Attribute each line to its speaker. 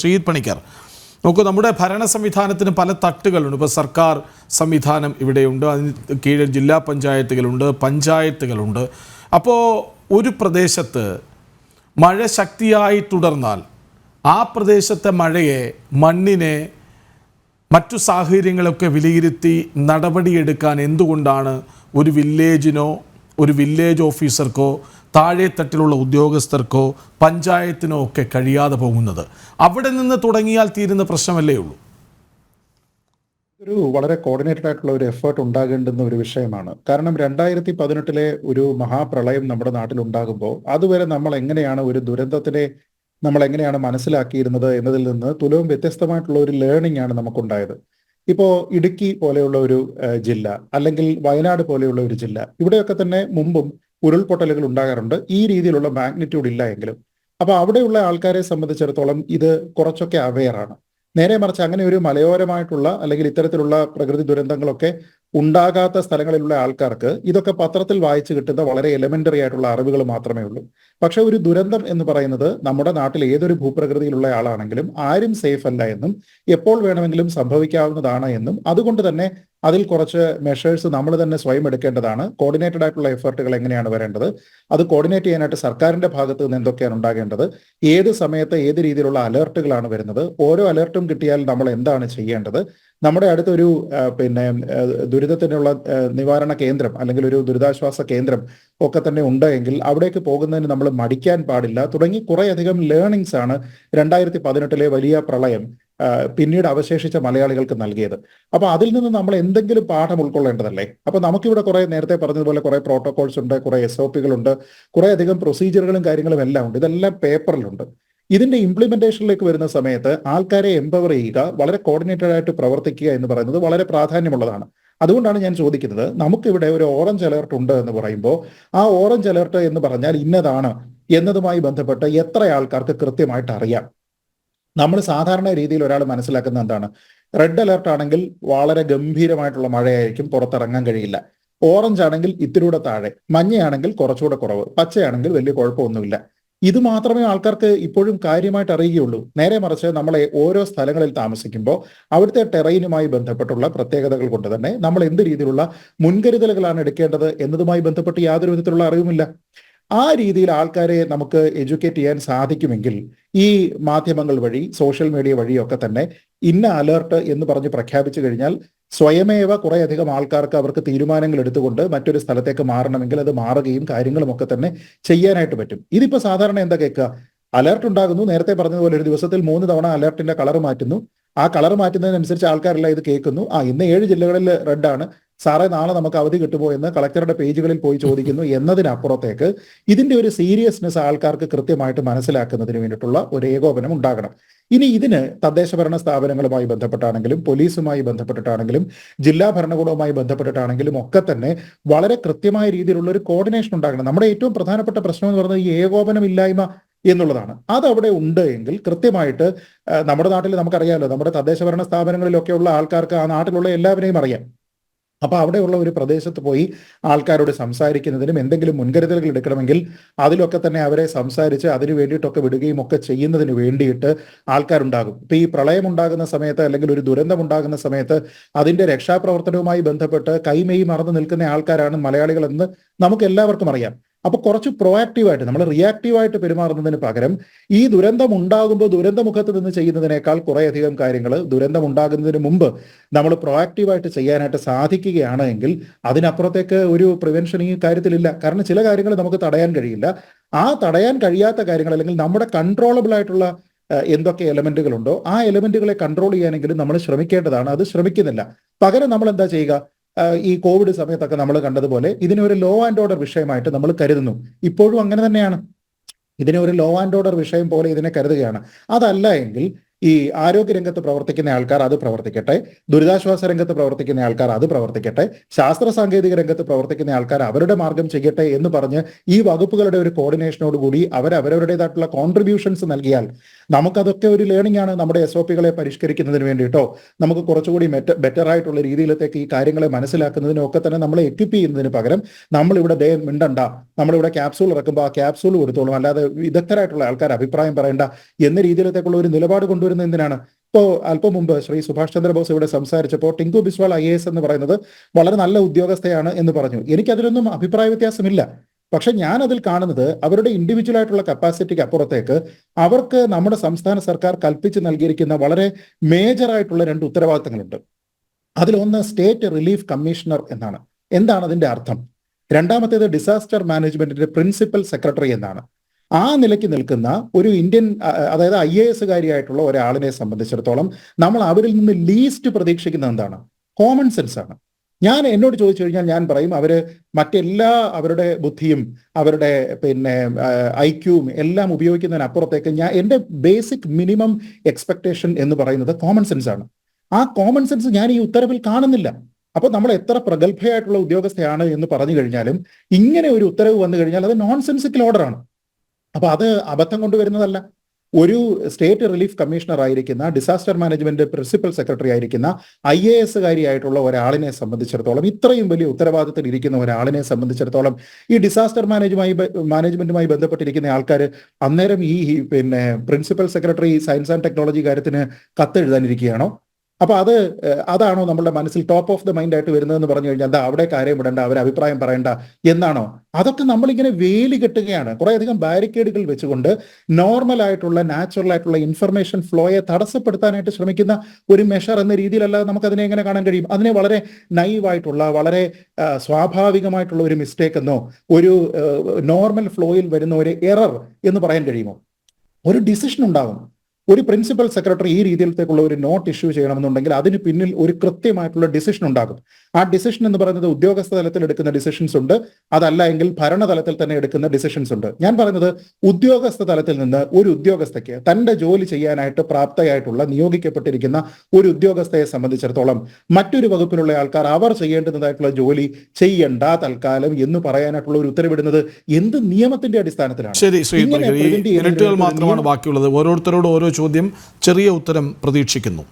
Speaker 1: ശ്രീത് പണിക്കർ. നോക്കൂ നമ്മുടെ ഭരണ സംവിധാനത്തിന് പല തട്ടുകളുണ്ട്. ഇപ്പോൾ സർക്കാർ സംവിധാനം ഇവിടെയുണ്ട് അതിന് കീഴിൽ ജില്ലാ പഞ്ചായത്തുകളുണ്ട് പഞ്ചായത്തുകളുണ്ട്. അപ്പോൾ ഒരു പ്രദേശത്ത് മഴ ശക്തിയായി തുടർന്നാൽ ആ പ്രദേശത്തെ മഴയെ മണ്ണിനെ മറ്റു സാഹചര്യങ്ങളൊക്കെ വിലയിരുത്തി നടപടിയെടുക്കാൻ എന്തുകൊണ്ടാണ് ഒരു വില്ലേജിനോ ഒരു വില്ലേജ് ഓഫീസർക്കോ താഴെത്തട്ടിലുള്ള ഉദ്യോഗസ്ഥർക്കോ പഞ്ചായത്തിനോ ഒക്കെ കഴിയാതെ പോകുന്നത്. അവിടെ നിന്ന് തുടങ്ങിയാൽ തീരുന്ന പ്രശ്നമല്ലേ ഉള്ളൂ?
Speaker 2: ഒരു വളരെ കോർഡിനേറ്റഡ് ആയിട്ടുള്ള ഒരു എഫേർട്ട് ഉണ്ടാകേണ്ടുന്ന ഒരു വിഷയമാണ്. കാരണം രണ്ടായിരത്തി പതിനെട്ടിലെ ഒരു മഹാപ്രളയം നമ്മുടെ നാട്ടിൽ ഉണ്ടാകുമ്പോൾ അതുവരെ നമ്മൾ എങ്ങനെയാണ് ഒരു ദുരന്തത്തിനെ നമ്മൾ എങ്ങനെയാണ് മനസ്സിലാക്കിയിരുന്നത് എന്നതിൽ നിന്ന് തുലവും വ്യത്യസ്തമായിട്ടുള്ള ഒരു ലേണിംഗ് ആണ് നമുക്കുണ്ടായത്. ഇപ്പോൾ ഇടുക്കി പോലെയുള്ള ഒരു ജില്ല അല്ലെങ്കിൽ വയനാട് പോലെയുള്ള ഒരു ജില്ല ഇവിടെയൊക്കെ തന്നെ മുമ്പും ഉരുൾപൊട്ടലുകൾ ഉണ്ടാകാറുണ്ട്. ഈ രീതിയിലുള്ള മാഗ്നിറ്റ്യൂഡ് ഇല്ല എങ്കിലും. അപ്പൊ അവിടെയുള്ള ആൾക്കാരെ സംബന്ധിച്ചിടത്തോളം ഇത് കുറച്ചൊക്കെ അവെയർ ആണ്. നേരെ മറിച്ച് അങ്ങനെ ഒരു മലയോരമായിട്ടുള്ള അല്ലെങ്കിൽ ഇത്തരത്തിലുള്ള പ്രകൃതി ദുരന്തങ്ങളൊക്കെ ഉണ്ടാകാത്ത സ്ഥലങ്ങളിലുള്ള ആൾക്കാർക്ക് ഇതൊക്കെ പത്രത്തിൽ വായിച്ചു കിട്ടുന്ന വളരെ എലമെന്ററി ആയിട്ടുള്ള അറിവുകൾ മാത്രമേ ഉള്ളൂ. പക്ഷെ ഒരു ദുരന്തം എന്ന് പറയുന്നത് നമ്മുടെ നാട്ടിൽ ഏതൊരു ഭൂപ്രകൃതിയിലുള്ള ആളാണെങ്കിലും ആരും സേഫ് അല്ല എന്നും എപ്പോൾ വേണമെങ്കിലും സംഭവിക്കാവുന്നതാണ് എന്നും അതുകൊണ്ട് തന്നെ അതിൽ കുറച്ച് മെഷേഴ്സ് നമ്മൾ തന്നെ സ്വയം എടുക്കേണ്ടതാണ്. കോർഡിനേറ്റഡ് ആയിട്ടുള്ള എഫേർട്ടുകൾ എങ്ങനെയാണ് വരേണ്ടത്? അത് കോർഡിനേറ്റ് ചെയ്യാനായിട്ട് സർക്കാരിന്റെ ഭാഗത്ത് നിന്ന് എന്തൊക്കെയാണ് ഉണ്ടാകേണ്ടത്? ഏത് സമയത്ത് ഏത് രീതിയിലുള്ള അലേർട്ടുകളാണ് വരുന്നത്? ഓരോ അലേർട്ടും കിട്ടിയാൽ നമ്മൾ എന്താണ് ചെയ്യേണ്ടത്? നമ്മുടെ അടുത്തൊരു പിന്നെ ദുരിതത്തിനുള്ള നിവാരണ കേന്ദ്രം അല്ലെങ്കിൽ ഒരു ദുരിതാശ്വാസ കേന്ദ്രം ഒക്കെ തന്നെ ഉണ്ട് എങ്കിൽ അവിടേക്ക് പോകുന്നതിന് നമ്മൾ മടിക്കാൻ പാടില്ല. തുടങ്ങി കുറേയധികം ലേണിങ്സ് ആണ് രണ്ടായിരത്തി പതിനെട്ടിലെ വലിയ പ്രളയം. പിന്നീട് അവശേഷിച്ച മലയാളികൾക്ക് നൽകിയത്. അപ്പൊ അതിൽ നിന്ന് നമ്മൾ എന്തെങ്കിലും പാഠം ഉൾക്കൊള്ളേണ്ടതല്ലേ? അപ്പൊ നമുക്കിവിടെ കുറെ നേരത്തെ പറഞ്ഞതുപോലെ കുറെ പ്രോട്ടോകോൾസ് ഉണ്ട് കുറെ എസ് ഒ പികളുണ്ട് കുറെ അധികം പ്രൊസീജിയറുകളും കാര്യങ്ങളും എല്ലാം ഉണ്ട്. ഇതെല്ലാം പേപ്പറിലുണ്ട് ഇതിന്റെ ഇംപ്ലിമെന്റേഷനിലേക്ക് വരുന്ന സമയത്ത് ആൾക്കാരെ എംപവർ ചെയ്യുക വളരെ കോർഡിനേറ്റഡ് ആയിട്ട് പ്രവർത്തിക്കുക എന്ന് പറയുന്നത് വളരെ പ്രാധാന്യമുള്ളതാണ്. അതുകൊണ്ടാണ് ഞാൻ ചോദിക്കുന്നത് നമുക്കിവിടെ ഒരു ഓറഞ്ച് അലേർട്ട് ഉണ്ട് എന്ന് പറയുമ്പോൾ ആ ഓറഞ്ച് അലേർട്ട് എന്ന് പറഞ്ഞാൽ ഇന്നതാണ് എന്നതുമായി ബന്ധപ്പെട്ട് എത്ര ആൾക്കാർക്ക് കൃത്യമായിട്ട് അറിയാം? നമ്മൾ സാധാരണ രീതിയിൽ ഒരാൾ മനസ്സിലാക്കുന്ന എന്താണ്? റെഡ് അലർട്ട് ആണെങ്കിൽ വളരെ ഗംഭീരമായിട്ടുള്ള മഴയായിരിക്കും പുറത്തിറങ്ങാൻ കഴിയില്ല. ഓറഞ്ച് ആണെങ്കിൽ ഇത്തിരിയുടെ താഴെ മഞ്ഞയാണെങ്കിൽ കുറച്ചുകൂടെ കുറവ് പച്ചയാണെങ്കിൽ വലിയ കുഴപ്പമൊന്നുമില്ല. ഇത് മാത്രമേ ആൾക്കാർക്ക് ഇപ്പോഴും കാര്യമായിട്ട് അറിയുകയുള്ളൂ. നേരെ മറിച്ച് നമ്മളെ ഓരോ സ്ഥലങ്ങളിൽ താമസിക്കുമ്പോൾ അവിടുത്തെ ടെറൈനുമായി ബന്ധപ്പെട്ടുള്ള പ്രത്യേകതകൾ കൊണ്ട് തന്നെ നമ്മൾ എന്ത് രീതിയിലുള്ള മുൻകരുതലുകളാണ് എടുക്കേണ്ടത് എന്നതുമായി ബന്ധപ്പെട്ട് യാതൊരു വിധത്തിലുള്ള അറിവുമില്ല. ആ രീതിയിൽ ആൾക്കാരെ നമുക്ക് എഡ്യൂക്കേറ്റ് ചെയ്യാൻ സാധിക്കുമെങ്കിൽ ഈ മാധ്യമങ്ങൾ വഴി സോഷ്യൽ മീഡിയ വഴിയൊക്കെ തന്നെ ഇന്ന അലേർട്ട് എന്ന് പറഞ്ഞ് പ്രഖ്യാപിച്ചു കഴിഞ്ഞാൽ സ്വയമേവ കുറേയധികം ആൾക്കാർക്ക് അവർക്ക് തീരുമാനങ്ങൾ എടുത്തുകൊണ്ട് മറ്റൊരു സ്ഥലത്തേക്ക് മാറണമെങ്കിൽ അത് മാറുകയും കാര്യങ്ങളും ഒക്കെ തന്നെ ചെയ്യാനായിട്ട് പറ്റും. ഇതിപ്പോ സാധാരണ എന്താ കേൾക്കുക? അലേർട്ട് ഉണ്ടാകുന്നു. നേരത്തെ പറഞ്ഞതുപോലെ ഒരു ദിവസത്തിൽ മൂന്ന് തവണ അലേർട്ടിന്റെ കളർ മാറ്റുന്നു. ആ കളർ മാറ്റുന്നതിനനുസരിച്ച് ആൾക്കാരെല്ലാം ഇത് കേൾക്കുന്നു. ആ ഇന്ന് ഏഴ് ജില്ലകളിൽ റെഡാണ് സാറേ നാളെ നമുക്ക് അവധി കിട്ടുമോ എന്ന് കളക്ടറുടെ പേജുകളിൽ പോയി ചോദിക്കുന്നു എന്നതിനപ്പുറത്തേക്ക് ഇതിന്റെ ഒരു സീരിയസ്നെസ് ആൾക്കാർക്ക് കൃത്യമായിട്ട് മനസ്സിലാക്കുന്നതിന് വേണ്ടിയിട്ടുള്ള ഒരു ഏകോപനം ഉണ്ടാകണം. ഇനി ഇതിന് തദ്ദേശ ഭരണ സ്ഥാപനങ്ങളുമായി ബന്ധപ്പെട്ടാണെങ്കിലും പോലീസുമായി ബന്ധപ്പെട്ടിട്ടാണെങ്കിലും ജില്ലാ ഭരണകൂടവുമായി ബന്ധപ്പെട്ടിട്ടാണെങ്കിലും ഒക്കെ തന്നെ വളരെ കൃത്യമായ രീതിയിലുള്ള ഒരു കോർഡിനേഷൻ ഉണ്ടാകണം. നമ്മുടെ ഏറ്റവും പ്രധാനപ്പെട്ട പ്രശ്നം എന്ന് പറയുന്നത് ഈ ഏകോപനമില്ലായ്മ എന്നുള്ളതാണ്. അതവിടെ ഉണ്ട് എങ്കിൽ കൃത്യമായിട്ട് നമ്മുടെ നാട്ടിൽ നമുക്കറിയാമല്ലോ നമ്മുടെ തദ്ദേശ ഭരണ സ്ഥാപനങ്ങളിലൊക്കെയുള്ള ആൾക്കാർക്ക് ആ നാട്ടിലുള്ള എല്ലാവരെയും അറിയാം. അപ്പൊ അവിടെയുള്ള ഒരു പ്രദേശത്ത് പോയി ആൾക്കാരോട് സംസാരിക്കുന്നതിനും എന്തെങ്കിലും മുൻകരുതലുകൾ എടുക്കണമെങ്കിൽ അതിലൊക്കെ തന്നെ അവരെ സംസാരിച്ച് അതിനു വേണ്ടിയിട്ടൊക്കെ വിടുകയും ഒക്കെ ചെയ്യുന്നതിന് വേണ്ടിയിട്ട് ആൾക്കാരുണ്ടാകും. ഇപ്പൊ ഈ പ്രളയം ഉണ്ടാകുന്ന സമയത്ത് അല്ലെങ്കിൽ ഒരു ദുരന്തം ഉണ്ടാകുന്ന സമയത്ത് അതിന്റെ രക്ഷാപ്രവർത്തനവുമായി ബന്ധപ്പെട്ട് കൈമെയ് മറന്നു നിൽക്കുന്ന ആൾക്കാരാണ് മലയാളികളെന്ന് നമുക്ക് എല്ലാവർക്കും അറിയാം. അപ്പൊ കുറച്ച് പ്രൊയാക്റ്റീവായിട്ട് നമ്മൾ റിയാക്റ്റീവായിട്ട് പെരുമാറുന്നതിന് പകരം ഈ ദുരന്തം ഉണ്ടാകുമ്പോൾ ദുരന്തമുഖത്ത് നിന്ന് ചെയ്യുന്നതിനേക്കാൾ കുറേയധികം കാര്യങ്ങൾ ദുരന്തം ഉണ്ടാകുന്നതിന് മുമ്പ് നമ്മൾ പ്രൊയാക്റ്റീവായിട്ട് ചെയ്യാനായിട്ട് സാധിക്കുകയാണ് എങ്കിൽ അതിനപ്പുറത്തേക്ക് ഒരു പ്രിവെൻഷൻ ഈ കാര്യത്തിലില്ല. കാരണം ചില കാര്യങ്ങൾ നമുക്ക് തടയാൻ കഴിയില്ല. ആ തടയാൻ കഴിയാത്ത കാര്യങ്ങൾ അല്ലെങ്കിൽ നമ്മുടെ കൺട്രോളബിൾ ആയിട്ടുള്ള എന്തൊക്കെ എലമെന്റുകൾ ഉണ്ടോ ആ എലമെന്റുകളെ കൺട്രോൾ ചെയ്യാനെങ്കിലും നമ്മൾ ശ്രമിക്കേണ്ടതാണ്. അത് ശ്രമിക്കുന്നില്ല. പകരം നമ്മൾ എന്താ ചെയ്യുക? ഈ കോവിഡ് സമയത്തൊക്കെ നമ്മൾ കണ്ടതുപോലെ ഇതിനെ ഒരു ലോ ആൻഡ് ഓർഡർ വിഷയമായിട്ട് നമ്മൾ കരുതുന്നു. ഇപ്പോഴും അങ്ങനെ തന്നെയാണ്. ഇതിനെ ഒരു ലോ ആൻഡ് ഓർഡർ വിഷയം പോലെ ഇതിനെ കരുതുകയാണ്. അതല്ല എങ്കിൽ ഈ ആരോഗ്യ രംഗത്ത് പ്രവർത്തിക്കുന്ന ആൾക്കാർ അത് പ്രവർത്തിക്കട്ടെ ദുരിതാശ്വാസ രംഗത്ത് പ്രവർത്തിക്കുന്ന ആൾക്കാർ അത് പ്രവർത്തിക്കട്ടെ ശാസ്ത്ര സാങ്കേതിക രംഗത്ത് പ്രവർത്തിക്കുന്ന ആൾക്കാർ അവരുടെ മാർഗം ചെയ്യട്ടെ എന്ന് പറഞ്ഞ് ഈ വകുപ്പുകളുടെ ഒരു കോർഡിനേഷനോട് കൂടി അവർ അവരവരുടേതായിട്ടുള്ള കോൺട്രിബ്യൂഷൻസ് നൽകിയാൽ നമുക്കതൊക്കെ ഒരു ലേണിംഗ് ആണ് നമ്മുടെ എസ് ഒ പികളെ പരിഷ്കരിക്കുന്നതിന് വേണ്ടിയിട്ടോ നമുക്ക് കുറച്ചുകൂടി മെറ്റ ബെറ്റർ ആയിട്ടുള്ള രീതിയിലത്തേക്ക് ഈ കാര്യങ്ങളെ മനസ്സിലാക്കുന്നതിനും ഒക്കെ തന്നെ നമ്മളെ എക്യുപ്പ് ചെയ്യുന്നതിന് പകരം നമ്മളിവിടെ ദേ മിണ്ടണ്ട നമ്മളിവിടെ ക്യാപ്സൂൾ ഇറക്കുമ്പോൾ ആ ക്യാപ്സൂൾ കൊടുത്തോളും. അല്ലാതെ വിദഗ്ധരായിട്ടുള്ള ആൾക്കാർ അഭിപ്രായം പറയണ്ട എന്ന രീതിയിലത്തേക്കുള്ള ഒരു നിലപാട് കൊണ്ടുവരും കൊണ്ടുവരുന്നത് എന്തിനാണ്? ഇപ്പോ അല്പം മുമ്പ് ശ്രീ സുഭാഷ് ചന്ദ്രബോസ് ഇവിടെ സംസാരിച്ചപ്പോൾ ടിങ്കു ബിസ്വാൾ ഐ എന്ന് പറയുന്നത് വളരെ നല്ല ഉദ്യോഗസ്ഥയാണ് എന്ന് പറഞ്ഞു. എനിക്കതിലൊന്നും അഭിപ്രായ വ്യത്യാസമില്ല. പക്ഷെ ഞാൻ അതിൽ കാണുന്നത് അവരുടെ ഇൻഡിവിജ്വൽ ആയിട്ടുള്ള കപ്പാസിറ്റിക്ക് അപ്പുറത്തേക്ക് അവർക്ക് നമ്മുടെ സംസ്ഥാന സർക്കാർ കൽപ്പിച്ച് നൽകിയിരിക്കുന്ന വളരെ മേജർ ആയിട്ടുള്ള രണ്ട് ഉത്തരവാദിത്തങ്ങളുണ്ട്. അതിലൊന്ന് സ്റ്റേറ്റ് റിലീഫ് കമ്മീഷണർ എന്നാണ്. എന്താണ് അതിന്റെ അർത്ഥം? രണ്ടാമത്തേത് ഡിസാസ്റ്റർ മാനേജ്മെന്റിന്റെ പ്രിൻസിപ്പൽ സെക്രട്ടറി എന്നാണ്. ആ നിലയ്ക്ക് നിൽക്കുന്ന ഒരു ഇന്ത്യൻ അതായത് ഐ എ എസുകാരിയായിട്ടുള്ള ഒരാളിനെ സംബന്ധിച്ചിടത്തോളം നമ്മൾ അവരിൽ നിന്ന് ലീസ്റ്റ് പ്രതീക്ഷിക്കുന്നത് എന്താണ്? കോമൺ സെൻസ് ആണ്. ഞാൻ എന്നോട് ചോദിച്ചു കഴിഞ്ഞാൽ ഞാൻ പറയും അവർ മറ്റെല്ലാ അവരുടെ ബുദ്ധിയും അവരുടെ പിന്നെ ഐക്യവും എല്ലാം ഉപയോഗിക്കുന്നതിനപ്പുറത്തേക്ക് ഞാൻ എന്റെ ബേസിക് മിനിമം എക്സ്പെക്ടേഷൻ എന്ന് പറയുന്നത് കോമൺ സെൻസ് ആണ്. ആ കോമൺ സെൻസ് ഞാൻ ഈ ഉത്തരവിൽ കാണുന്നില്ല. അപ്പൊ നമ്മൾ എത്ര പ്രഗത്ഭയായിട്ടുള്ള ഉദ്യോഗസ്ഥയാണ് എന്ന് പറഞ്ഞു കഴിഞ്ഞാലും ഇങ്ങനെ ഒരു ഉത്തരവ് വന്നു കഴിഞ്ഞാൽ അത് നോൺ സെൻസിക്കൽ ഓർഡർ ആണ്. അപ്പൊ അത് അബദ്ധം കൊണ്ടുവരുന്നതല്ല. ഒരു സ്റ്റേറ്റ് റിലീഫ് കമ്മീഷണർ ആയിരിക്കുന്ന ഡിസാസ്റ്റർ മാനേജ്മെന്റ് പ്രിൻസിപ്പൽ സെക്രട്ടറി ആയിരിക്കുന്ന ഐ എ എസ് കാരിയായിട്ടുള്ള ഒരാളിനെ സംബന്ധിച്ചിടത്തോളം ഇത്രയും വലിയ ഉത്തരവാദിത്തത്തിൽ ഇരിക്കുന്ന ഒരാളിനെ സംബന്ധിച്ചിടത്തോളം ഈ ഡിസാസ്റ്റർ മാനേജുമായി മാനേജ്മെന്റുമായി ബന്ധപ്പെട്ടിരിക്കുന്ന ആൾക്കാർ അന്നേരം ഈ പിന്നെ principal secretary science and technology കാര്യത്തിന് കത്തെഴുതാനിരിക്കുകയാണോ? അപ്പൊ അത് അതാണോ നമ്മുടെ മനസ്സിൽ ടോപ്പ് ഓഫ് ദ മൈൻഡ് ആയിട്ട് വരുന്നതെന്ന് പറഞ്ഞു കഴിഞ്ഞാൽ എന്താ അവിടെ കാര്യം വിടണ്ട അവരെ അഭിപ്രായം പറയണ്ട എന്നാണോ? അതൊക്കെ നമ്മളിങ്ങനെ വേലി കെട്ടുകയാണ്. കുറെ അധികം ബാരിക്കേഡുകൾ വെച്ചുകൊണ്ട് നോർമൽ ആയിട്ടുള്ള നാച്ചുറൽ ആയിട്ടുള്ള ഇൻഫർമേഷൻ ഫ്ലോയെ തടസ്സപ്പെടുത്താനായിട്ട് ശ്രമിക്കുന്ന ഒരു മെഷർ എന്ന രീതിയിലല്ലാതെ നമുക്ക് അതിനെ എങ്ങനെ കാണാൻ കഴിയും? അതിനെ വളരെ നൈവായിട്ടുള്ള വളരെ സ്വാഭാവികമായിട്ടുള്ള ഒരു മിസ്റ്റേക്ക് എന്നോ ഒരു നോർമൽ ഫ്ലോയിൽ വരുന്ന ഒരു എറർ എന്ന് പറയാൻ കഴിയുമോ? ഒരു ഡിസിഷൻ ഉണ്ടാവും. ഒരു പ്രിൻസിപ്പൽ സെക്രട്ടറി ഈ രീതിയിലത്തേക്കുള്ള ഒരു നോട്ട് ഇഷ്യൂ ചെയ്യണമെന്നുണ്ടെങ്കിൽ അതിന് പിന്നിൽ ഒരു കൃത്യമായിട്ടുള്ള ഡിസിഷൻ ഉണ്ടാകും. ആ ഡിസിഷൻ എന്ന് പറയുന്നത് ഉദ്യോഗസ്ഥ തലത്തിൽ എടുക്കുന്ന ഡിസിഷൻസ് ഉണ്ട്. അതല്ല എങ്കിൽ ഭരണതലത്തിൽ തന്നെ എടുക്കുന്ന ഡിസിഷൻസ് ഉണ്ട്. ഞാൻ പറയുന്നത് ഉദ്യോഗസ്ഥ തലത്തിൽ നിന്ന് ഒരു ഉദ്യോഗസ്ഥയ്ക്ക് തന്റെ ജോലി ചെയ്യാനായിട്ട് പ്രാപ്തയായിട്ടുള്ള നിയോഗിക്കപ്പെട്ടിരിക്കുന്ന ഒരു ഉദ്യോഗസ്ഥയെ സംബന്ധിച്ചിടത്തോളം മറ്റൊരു വകുപ്പിലുള്ള ആൾക്കാർ അവർ ചെയ്യേണ്ടതായിട്ടുള്ള ജോലി ചെയ്യണ്ട തൽക്കാലം എന്ന് പറയാനായിട്ടുള്ള ഒരു ഉത്തരവിടുന്നത് എന്ത് നിയമത്തിന്റെ അടിസ്ഥാനത്തിലാണ്.
Speaker 1: ശരി മാത്രമാണ് ബാക്കിയുള്ളത്. ഓരോരുത്തരോട് ഓരോ ചോദ്യം ചെറിയ ഉത്തരം പ്രതീക്ഷിക്കുന്നു